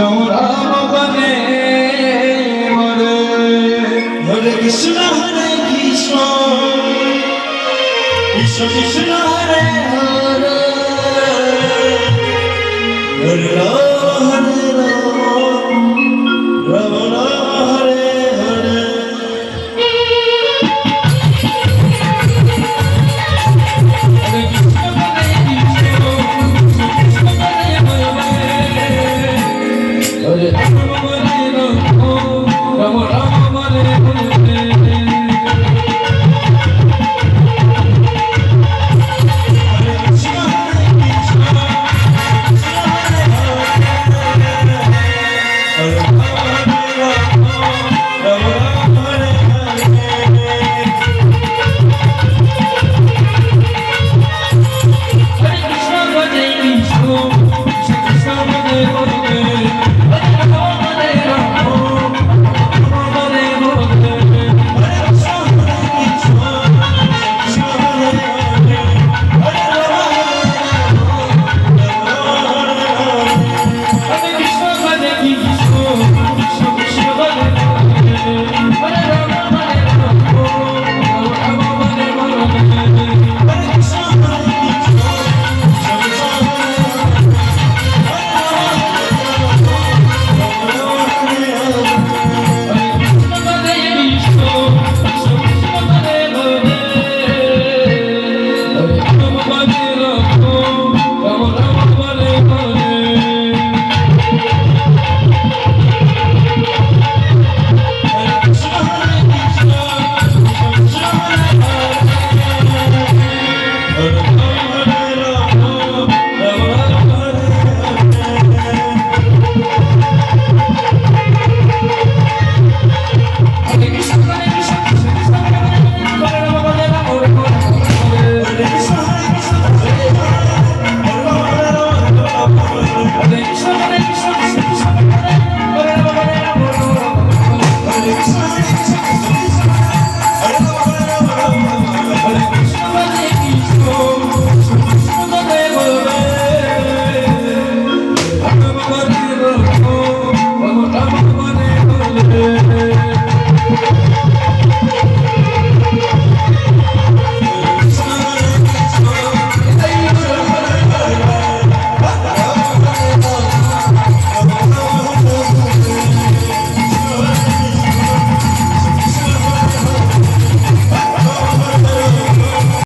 গৌরব বনে মরে হরে কৃষ্ণ হরে কৃষ্ণ। কৃষ্ণ কৃষ্ণ হরে হরে Hare